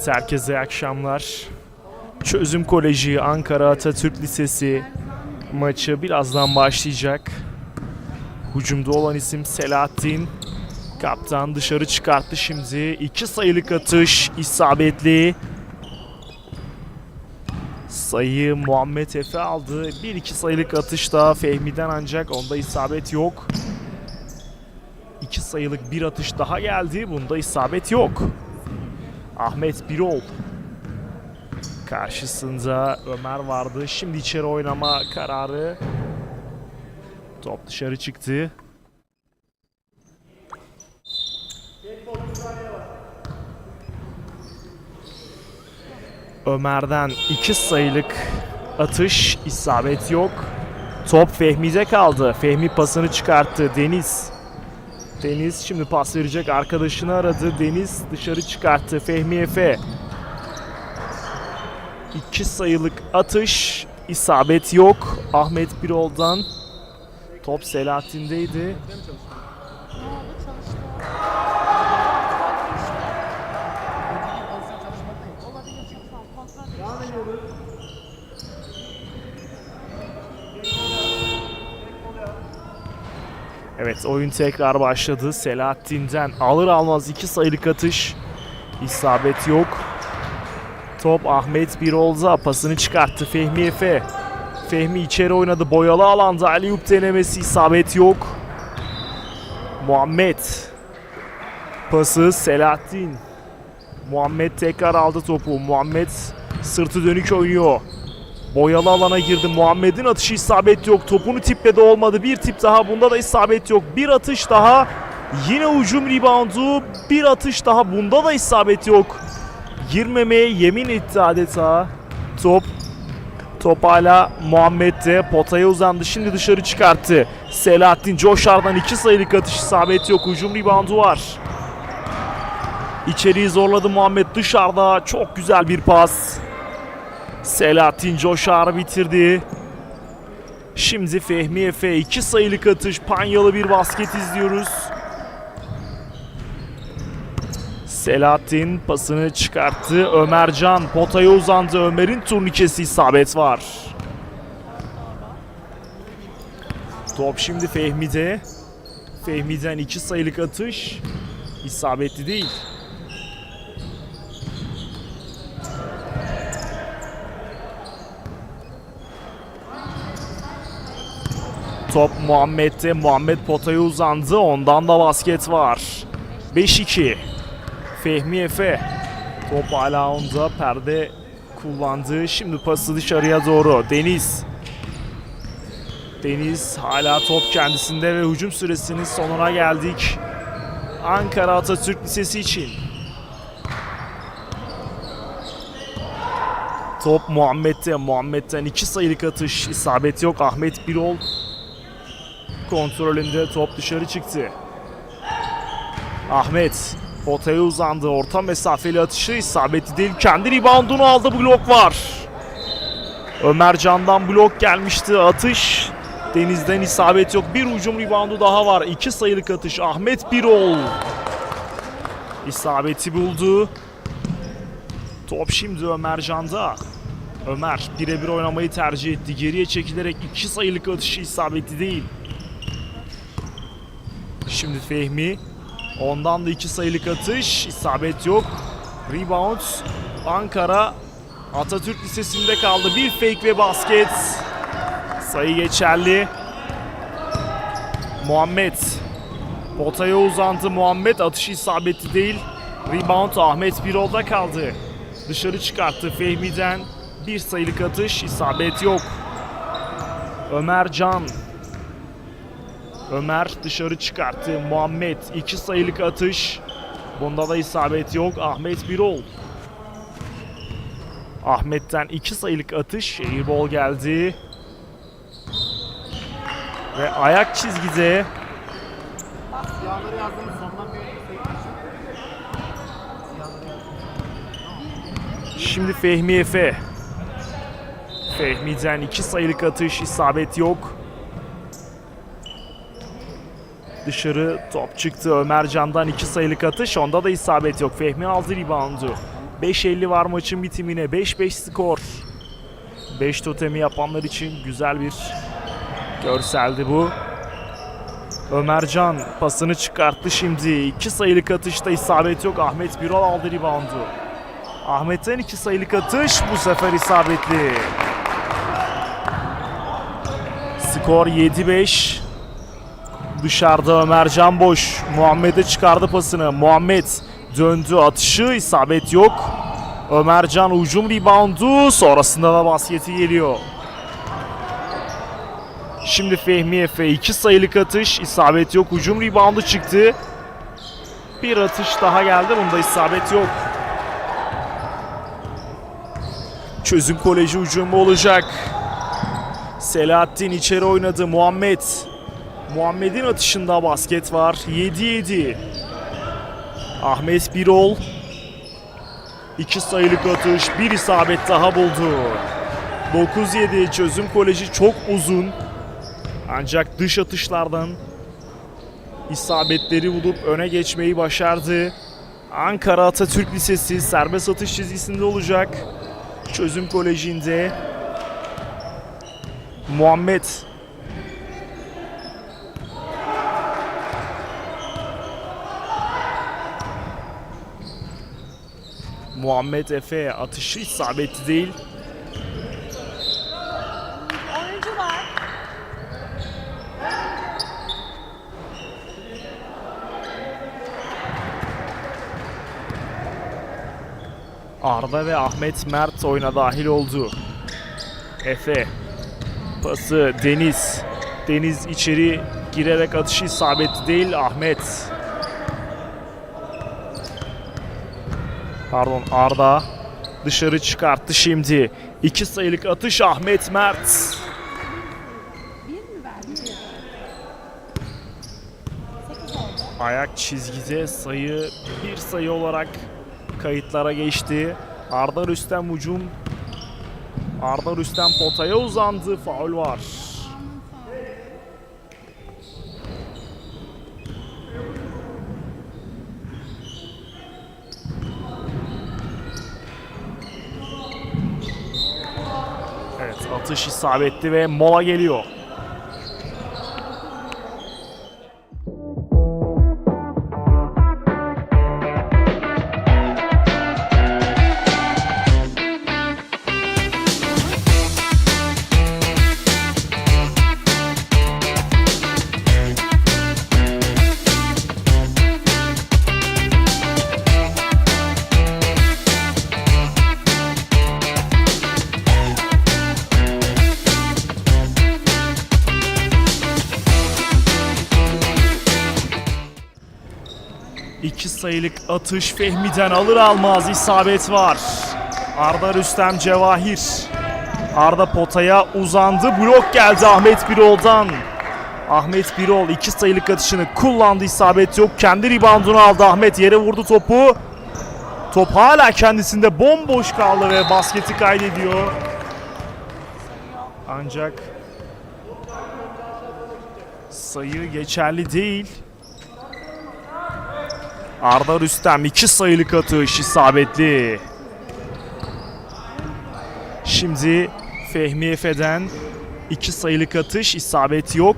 Evet herkese iyi akşamlar. Çözüm Koleji Ankara Atatürk Lisesi maçı birazdan başlayacak. Hucumda olan isim Selahattin. Kaptan dışarı çıkarttı şimdi. İki sayılık atış isabetli. Sayı Muhammed Efe aldı. Bir iki sayılık atış daha Fehmi'den ancak onda isabet yok. İki sayılık bir atış daha geldi. Bunda isabet yok. Ahmet Birol. Karşısında Ömer vardı. Şimdi içeri oynama kararı. Top dışarı çıktı. Ömer'den iki sayılık atış isabet yok. Top Fehmi'de kaldı. Fehmi pasını çıkarttı. Deniz. Deniz şimdi pas verecek arkadaşını aradı. Deniz dışarı çıkarttı. Fehmi Efe. İki sayılık atış. isabet yok. Ahmet Birol'dan. Top Selahattin'deydi. Evet oyun tekrar başladı. Selahattin'den alır almaz iki sayılık atış. İsabet yok. Top Ahmet Birol'da pasını çıkarttı Fehmi Efe. Fehmi içeri oynadı. Boyalı alanda Aliyup denemesi isabet yok. Muhammed. Pası Selahattin. Muhammed tekrar aldı topu. Muhammed sırtı dönük oynuyor. Boyalı alana girdi. Muhammed'in atışı isabet yok. Topunu tipledi olmadı. Bir tip daha. Bunda da isabet yok. Bir atış daha. Yine hücum reboundu. Bir atış daha. Bunda da isabet yok. Girmemeye yemin etti adeta. Top. Top hala Muhammed'de. Potaya uzandı. Şimdi dışarı çıkarttı. Selahattin Coşar'dan iki sayılık atış isabet yok. Hücum reboundu var. İçeriği zorladı Muhammed dışarıda. Çok güzel bir pas. Selahattin Coşar bitirdi. Şimdi Fehmi Efe iki sayılık atış panyalı bir basket izliyoruz. Selahattin pasını çıkarttı. Ömercan potaya uzandı. Ömer'in turnikesi isabet var. Top şimdi Fehmi'de. Fehmi'den iki sayılık atış. isabetli değil. Top Muhammed'de. Muhammed potaya uzandı. Ondan da basket var. 5-2. Fehmi Efe. Top hala onda. Perde kullandı. Şimdi pası dışarıya doğru. Deniz. Deniz hala top kendisinde ve hücum süresinin sonuna geldik. Ankara Atatürk Lisesi için. Top Muhammed'de. Muhammed'den iki sayılık atış. isabet yok. Ahmet Birol kontrolünde top dışarı çıktı. Ahmet potaya uzandı. Orta mesafeli atışı isabetli değil. Kendi reboundunu aldı. Blok var. Ömer Can'dan blok gelmişti. Atış. Deniz'den isabet yok. Bir hücum reboundu daha var. İki sayılık atış. Ahmet Birol. İsabeti buldu. Top şimdi Ömer Can'da. Ömer birebir oynamayı tercih etti. Geriye çekilerek iki sayılık atışı isabetli değil. Şimdi Fehmi. Ondan da iki sayılık atış. isabet yok. Rebound. Ankara Atatürk Lisesi'nde kaldı. Bir fake ve basket. Sayı geçerli. Muhammed. Potaya uzandı Muhammed. Atışı isabetli değil. Rebound Ahmet Birol'da kaldı. Dışarı çıkarttı Fehmi'den. Bir sayılık atış. isabet yok. Ömer Can. Ömer dışarı çıkarttı. Muhammed iki sayılık atış. Bunda da isabet yok. Ahmet Birol. Ahmet'ten iki sayılık atış. Airball geldi. Ve ayak çizgide şimdi Fehmi Efe. Fehmi'den iki sayılık atış. isabet yok. Dışarı top çıktı. Ömercan'dan iki sayılık atış. Onda da isabet yok. Fehmi aldı reboundu. 5.50 var maçın bitimine. 5-5 skor. 5 totemi yapanlar için güzel bir görseldi bu. Ömercan pasını çıkarttı şimdi. 2 sayılık atışta isabet yok. Ahmet Birol aldı reboundu. Ahmet'ten 2 sayılık atış bu sefer isabetli. Skor 7-5. Dışarıda Ömercan boş. Muhammed'e çıkardı pasını. Muhammed döndü atışı isabet yok. Ömercan ucum reboundu sonrasında da basketi geliyor. Şimdi Fehmi Efe 2 sayılık atış isabet yok. Ucum reboundu çıktı. Bir atış daha geldi. Bunda isabet yok. Çözüm Koleji ucumu olacak. Selahattin içeri oynadı. Muhammed. Muhammed'in atışında basket var. 7-7. Ahmet Birol. İki sayılık atış. Bir isabet daha buldu. 9-7. Çözüm Koleji çok uzun. Ancak dış atışlardan isabetleri bulup öne geçmeyi başardı. Ankara Atatürk Lisesi serbest atış çizgisinde olacak. Çözüm Koleji'nde Muhammed Muhammed Efe atışı isabetli değil. Oyuncu var. Arda ve Ahmet Mert oyuna dahil oldu. Efe pası Deniz. Deniz içeri girerek atışı isabetli değil Ahmet. Pardon Arda dışarı çıkarttı şimdi. İki sayılık atış Ahmet Mert. Ayak çizgide sayı bir sayı olarak kayıtlara geçti. Arda Rüstem ucum Arda Rüstem potaya uzandı. Faul var. Evet atış isabetli ve mola geliyor. Sayılık atış Fehmi'den alır almaz isabet var. Arda Rüstem Cevahir. Arda potaya uzandı. Blok geldi Ahmet Birol'dan. Ahmet Birol iki sayılık atışını kullandı. isabet yok. Kendi reboundunu aldı. Ahmet yere vurdu topu. Top hala kendisinde bomboş kaldı ve basketi kaydediyor. Ancak sayı geçerli değil. Arda Rüstem iki sayılık atış isabetli. Şimdi Fehmi Efe'den iki sayılık atış isabet yok.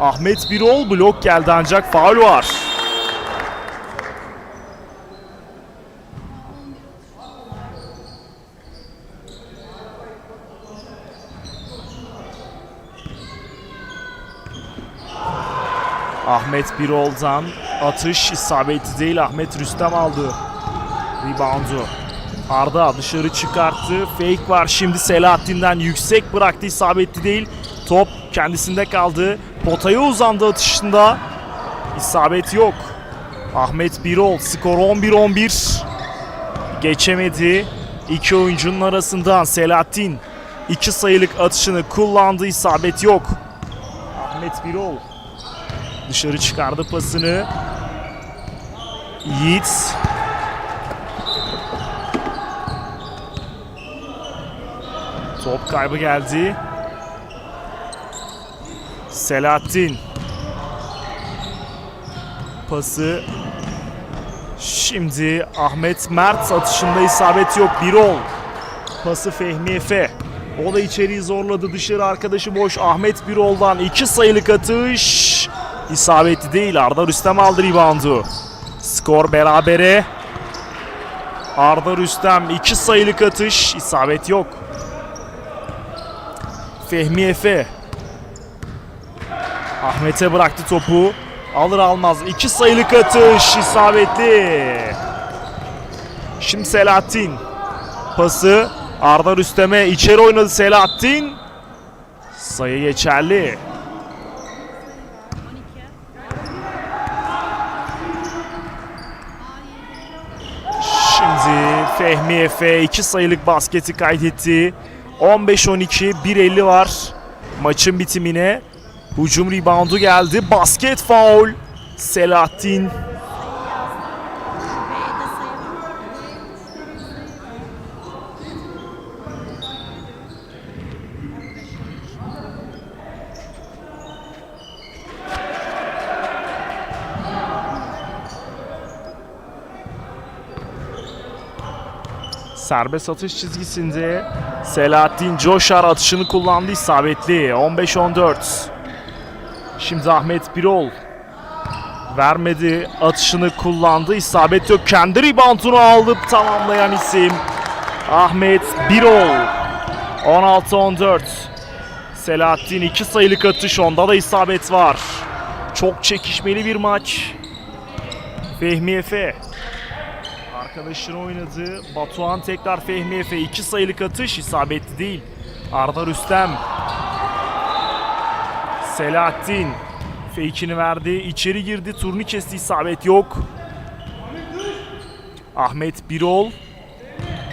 Ahmet Birol blok geldi ancak faul var. Ahmet Birol'dan atış isabetli değil. Ahmet Rüstem aldı. Reboundu. Arda dışarı çıkarttı. Fake var şimdi Selahattin'den yüksek bıraktı isabetli değil. Top kendisinde kaldı. Potaya uzandı atışında. İsabet yok. Ahmet Birol skor 11-11. Geçemedi. İki oyuncunun arasından Selahattin iki sayılık atışını kullandı. isabet yok. Ahmet Birol Dışarı çıkardı pasını. Yiğit. Top kaybı geldi. Selahattin. Pası Şimdi Ahmet Mert atışında isabet yok. Birol. Pası Fehmi Efe. O da içeriği zorladı. Dışarı arkadaşı boş. Ahmet Birol'dan iki sayılık atış. İsabetli değil. Arda Rüstem aldı reboundu. Skor berabere. Arda Rüstem iki sayılık atış. İsabet yok. Fehmi Efe. Ahmet'e bıraktı topu. Alır almaz iki sayılık atış isabetli. Şimdi Selahattin. Pası Arda Rüstem'e içeri oynadı Selahattin. Sayı geçerli. Şimdi Fehmi Efe 2 sayılık basketi kaydetti. 15-12 1.50 var maçın bitimine. Hücum reboundu geldi. Basket faul. Selahattin serbest atış çizgisinde Selahattin Coşar atışını kullandı isabetli. 15-14. Şimdi Ahmet Birol vermedi atışını kullandı. İsabet yok. Kendi reboundunu alıp tamamlayan isim Ahmet Birol. 16-14. Selahattin iki sayılık atış onda da isabet var. Çok çekişmeli bir maç. Fehmi Efe. Arkadaşını oynadı. Batuhan tekrar Fehmi Efe. iki sayılık atış isabetli değil. Arda Rüstem. Selahattin. Fake'ini verdi. içeri girdi. Turnu kesti. isabet yok. Ahmet Birol.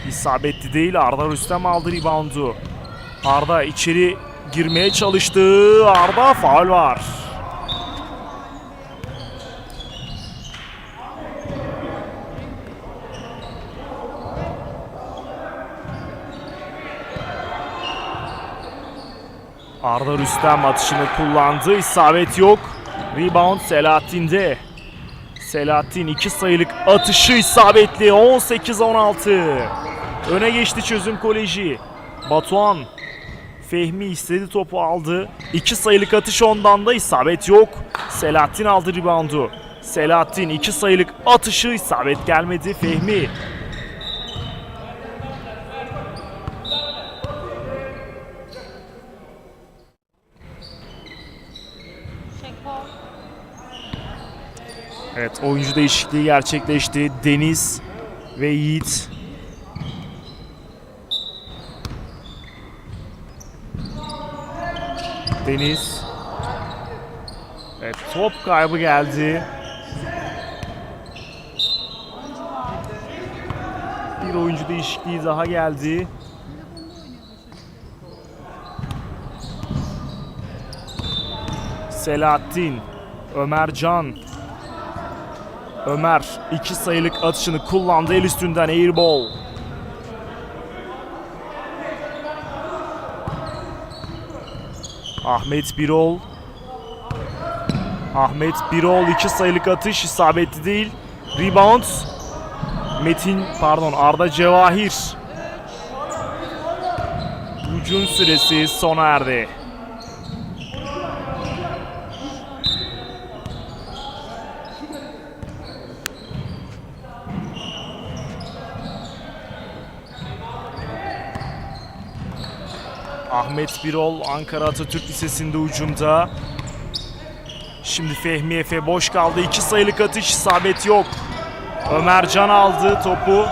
İsabetli değil. Arda Rüstem aldı reboundu. Arda içeri girmeye çalıştı. Arda faul var. Arda Rüstem atışını kullandı. İsabet yok. Rebound Selahattin'de. Selahattin iki sayılık atışı isabetli. 18-16. Öne geçti Çözüm Koleji. Batuhan. Fehmi istedi topu aldı. İki sayılık atış ondan da isabet yok. Selahattin aldı reboundu. Selahattin iki sayılık atışı isabet gelmedi. Fehmi oyuncu değişikliği gerçekleşti. Deniz ve Yiğit. Deniz. Evet top kaybı geldi. Bir oyuncu değişikliği daha geldi. Selahattin, Ömercan, Ömer iki sayılık atışını kullandı el üstünden airball. Ahmet Birol. Ahmet Birol iki sayılık atış isabetli değil. Rebound. Metin pardon Arda Cevahir. Hücum süresi sona erdi. Ahmet Birol Ankara Atatürk Lisesi'nde ucumda. Şimdi Fehmi Efe boş kaldı. İki sayılık atış isabet yok. Ömer Can aldı topu.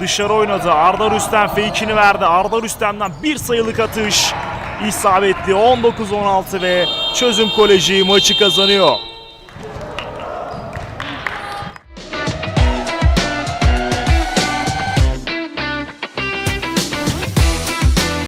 Dışarı oynadı. Arda Rüstem fake'ini verdi. Arda Rüstem'den bir sayılık atış isabetli. 19-16 ve Çözüm Koleji maçı kazanıyor.